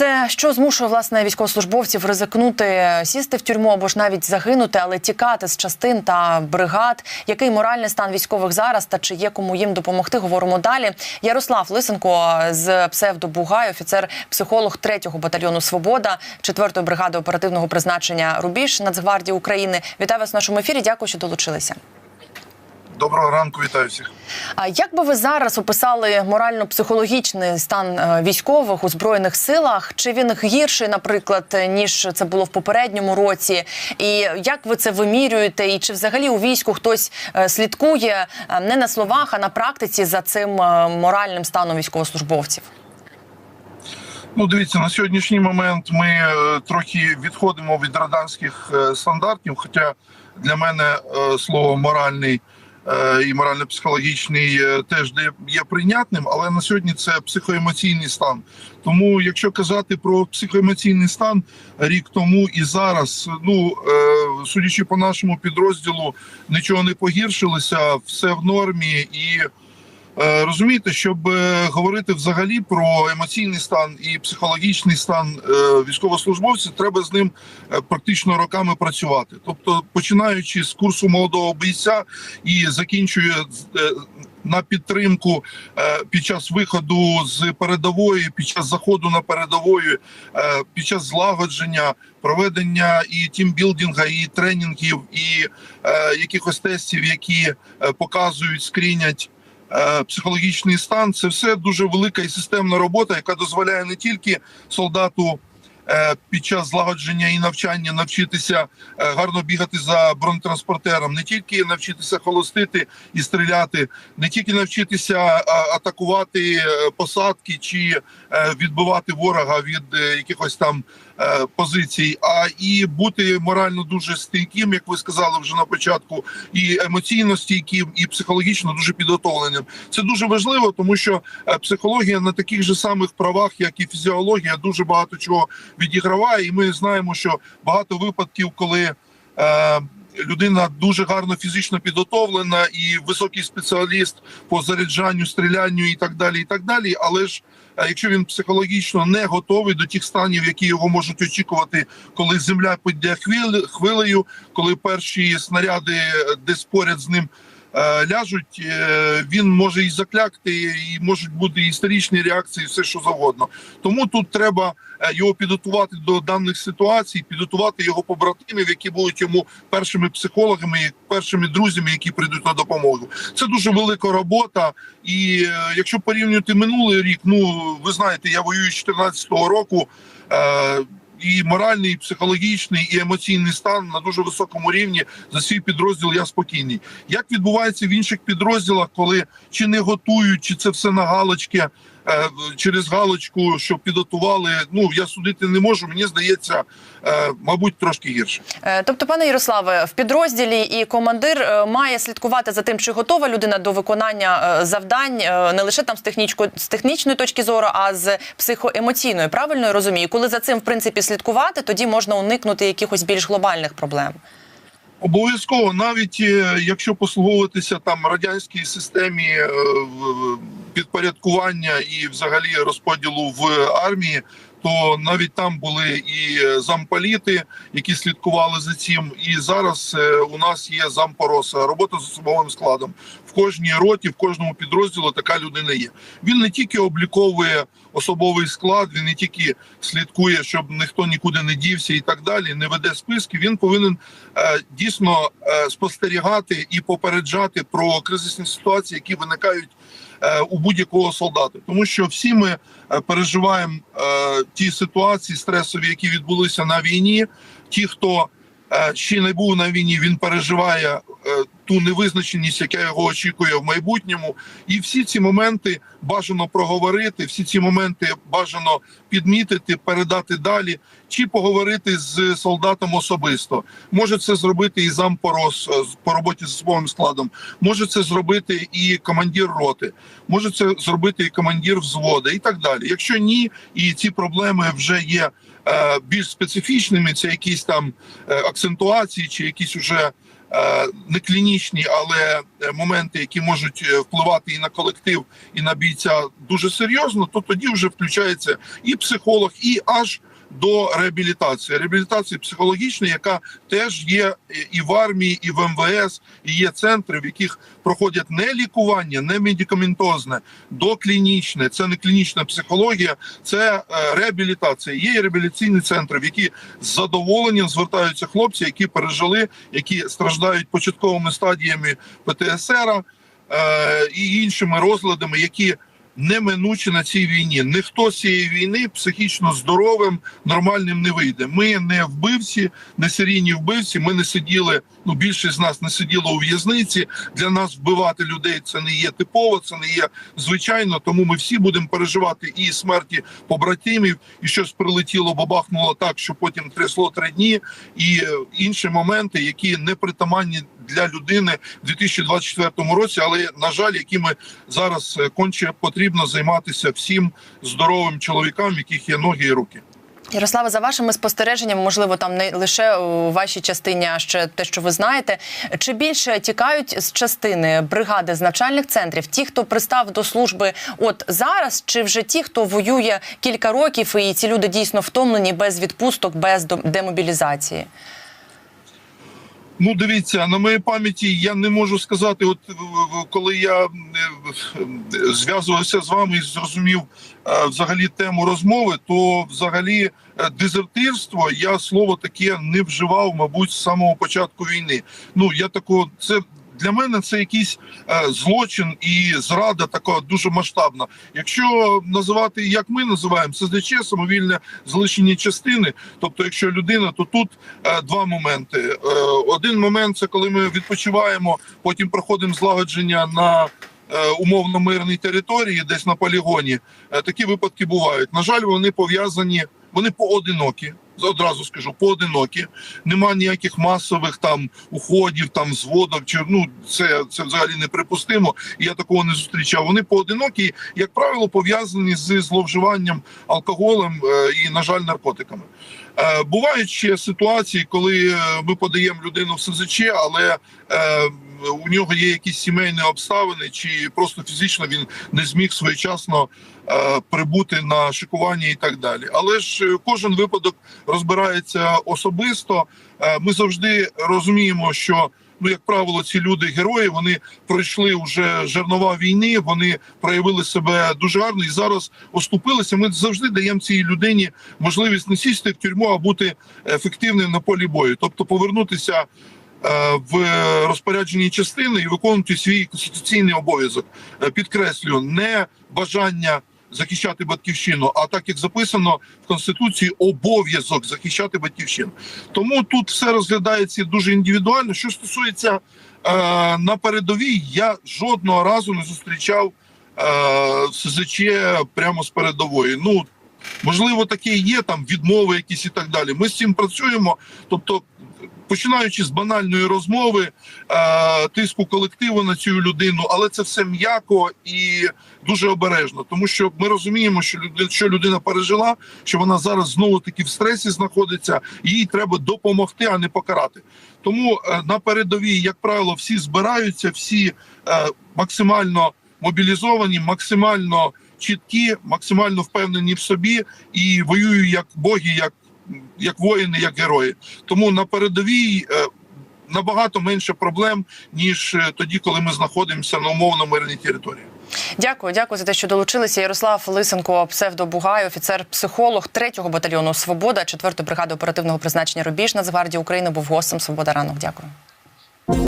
Це що змушує власне військовослужбовців ризикнути сісти в тюрму або ж навіть загинути, але тікати з частин та бригад. Який моральний стан військових зараз та чи є кому їм допомогти? Говоримо далі. Ярослав Лисенко з псевдо Бугай, офіцер, психолог 3-го батальйону Свобода, 4-ї бригади оперативного призначення Рубіж Нацгвардії України. Вітаю вас в нашому ефірі. Дякую, що долучилися. Доброго ранку, вітаю всіх. А як би ви зараз описали морально-психологічний стан е, військових у збройних силах? Чи він гірший, наприклад, ніж це було в попередньому році? І як ви це вимірюєте? І чи взагалі у війську хтось е, слідкує е, не на словах, а на практиці за цим моральним станом військовослужбовців? Ну, дивіться, на сьогоднішній момент ми трохи відходимо від радарських е, стандартів. Хоча для мене слово моральний і морально-психологічний е, теж є прийнятним, але на сьогодні це психоемоційний стан. Тому, якщо казати про психоемоційний стан рік тому і зараз, ну е, судячи по нашому підрозділу, нічого не погіршилося, все в нормі і. Е, Розумієте, щоб е, говорити взагалі про емоційний стан і психологічний стан е, військовослужбовця, треба з ним практично роками працювати. Тобто, починаючи з курсу молодого бійця і закінчує на підтримку під час виходу з передової, під час заходу на передової, під час злагодження, проведення і тімбілдинга, і тренінгів, і якихось тестів, які показують, скрінять психологічний стан це все дуже велика і системна робота, яка дозволяє не тільки солдату е, під час злагодження і навчання навчитися е, гарно бігати за бронетранспортером, не тільки навчитися холостити і стріляти, не тільки навчитися е, атакувати е, посадки чи е, відбивати ворога від е, якихось там е, позицій, а і бути морально дуже стійким, як ви сказали вже на початку, і емоційно стійким, і психологічно дуже підготовленим. Це дуже важливо, тому що е, психологія на таких же самих правах, як і фізіологія, дуже багато чого відіграває. І ми знаємо, що багато випадків, коли е, людина дуже гарно фізично підготовлена і високий спеціаліст по заряджанню, стрілянню і так далі, і так далі. Але ж е, якщо він психологічно не готовий до тих станів, які його можуть очікувати, коли земля піде хвиле- хвилею, коли перші снаряди е, десь поряд з ним ляжуть, е, він може і заклякти, і можуть бути історичні реакції, все що завгодно. Тому тут треба е, його підготувати до даних ситуацій, підготувати його побратимів, які будуть йому першими психологами, першими друзями, які прийдуть на допомогу. Це дуже велика робота. І е, якщо порівнювати минулий рік, ну ви знаєте, я воюю з 2014 року. І моральний, і психологічний, і емоційний стан на дуже високому рівні за свій підрозділ я спокійний. Як відбувається в інших підрозділах, коли чи не готують, чи це все на галочки через галочку, що підготували? Ну я судити не можу. Мені здається, е, мабуть, трошки гірше. Е, Тобто, пане Ярославе, в підрозділі і командир е, має слідкувати за тим, чи готова людина до виконання е, завдань е, не лише там з технічко з технічної точки зору, а з психоемоційної. Правильно я розумію? Коли за цим в принципі слідкувати, тоді можна уникнути якихось більш глобальних проблем. Обов'язково, навіть е, якщо послуговуватися там радянській системі е, підпорядкування і взагалі розподілу в армії, то навіть там були і е, замполіти, які слідкували за цим. І зараз е, у нас є зампороса, робота з особовим складом. В кожній роті, в кожному підрозділу така людина є. Він не тільки обліковує особовий склад, він не тільки слідкує, щоб ніхто нікуди не дівся і так далі, не веде списки. Він повинен е, дійсно спостерігати і попереджати про кризисні ситуації, які виникають у будь-якого солдата, тому що всі ми е, переживаємо е, ті ситуації стресові, які відбулися на війні. Ті, хто е, ще не був на війні, він переживає е, ту невизначеність, яка його очікує в майбутньому. І всі ці моменти бажано проговорити, всі ці моменти бажано підмітити, передати далі, чи поговорити з солдатом особисто. Може це зробити і зампорос по роботі з особовим складом. Може це зробити і командир роти, може це зробити і командир взводу, і так далі. Якщо ні, і ці проблеми вже є е, більш специфічними, це якісь там е, акцентуації чи якісь уже не клінічні, але е, моменти, які можуть е, впливати і на колектив, і на бійця дуже серйозно, то тоді вже включається і психолог, і аж до реабілітації. Реабілітації психологічної, яка теж є і в армії, і в МВС, і є центри, в яких проходять не лікування, не медикаментозне, доклінічне. Це не клінічна психологія, це е, реабілітація. Є реабілітаційні центри, в які з задоволенням звертаються хлопці, які пережили, які страждають початковими стадіями ПТСР е, і іншими розладами, які неминучі на цій війні. Ніхто з цієї війни психічно здоровим, нормальним не вийде. Ми не вбивці, не серійні вбивці. Ми не сиділи. Ну більшість з нас не сиділо у в'язниці. Для нас вбивати людей це не є типово, це не є звичайно. Тому ми всі будемо переживати і смерті побратимів, і щось прилетіло, бабахнуло так, що потім трясло три дні, і е, інші моменти, які не притаманні для людини в 2024 році, але на жаль, якими зараз е, конче потрібно займатися всім здоровим чоловікам, в яких є ноги і руки. Ярославе, за вашими спостереженнями, можливо, там не лише у вашій частині, а ще те, що ви знаєте. Чи більше тікають з частини бригади з навчальних центрів, ті, хто пристав до служби от зараз, чи вже ті, хто воює кілька років, і ці люди дійсно втомлені без відпусток, без демобілізації? Ну, дивіться, на моїй пам'яті я не можу сказати, от коли я е, зв'язувався з вами і зрозумів е, взагалі тему розмови, то взагалі е, дезертирство я слово таке не вживав, мабуть, з самого початку війни. Ну я такого це. Для мене це якийсь е, злочин і зрада така дуже масштабна. Якщо називати як ми називаємо СЗЧ, самовільне залишення частини. Тобто, якщо людина, то тут е, два моменти. Е, один момент це коли ми відпочиваємо, потім проходимо злагодження на умовно мирній території, десь на полігоні. Такі випадки бувають. На жаль, вони пов'язані, вони поодинокі. Одразу скажу, поодинокі. Нема ніяких масових там уходів, там зводок. Чи ну це, це взагалі неприпустимо. І я такого не зустрічав. Вони поодинокі, як правило, пов'язані з зловживанням алкоголем е, і, на жаль, наркотиками. Е, Бувають ще ситуації, коли е, ми подаємо людину в СЗЧ, але у нього є якісь сімейні обставини, чи просто фізично він не зміг своєчасно е, прибути на шикування і так далі. Але ж е, кожен випадок розбирається особисто. Е, Ми завжди розуміємо, що. Ну, як правило, ці люди герої. Вони пройшли вже жернова війни. Вони проявили себе дуже гарно і зараз оступилися. Ми завжди даємо цій людині можливість не сісти в тюрму, а бути ефективним на полі бою, тобто повернутися в розпорядженні частини і виконувати свій конституційний обов'язок. Е, Підкреслюю, не бажання захищати батьківщину, а так як записано в конституції, обов'язок захищати батьківщину. Тому тут все розглядається дуже індивідуально. Що стосується е, на передовій, я жодного разу не зустрічав е, СЗЧ прямо з передової. Ну можливо, таке є там відмови, якісь і так далі. Ми з цим працюємо. Тобто, починаючи з банальної розмови, е, тиску колективу на цю людину, але це все м'яко і дуже обережно, тому що ми розуміємо, що що людина пережила, що вона зараз знову таки в стресі знаходиться, їй треба допомогти, а не покарати. Тому е, на передовій, як правило, всі збираються, всі е, максимально мобілізовані, максимально чіткі, максимально впевнені в собі і воюють як боги, як, як воїни, як герої. Тому на передовій. е, Набагато менше проблем ніж е, тоді, коли ми знаходимося на умовно мирній території. Дякую, дякую за те, що долучилися. Ярослав Лисенко, псевдобугай, офіцер-психолог 3-го батальйону Свобода, 4-ї бригади оперативного призначення Рубіж Нацгвардії України був гостем Свобода ранок. Дякую.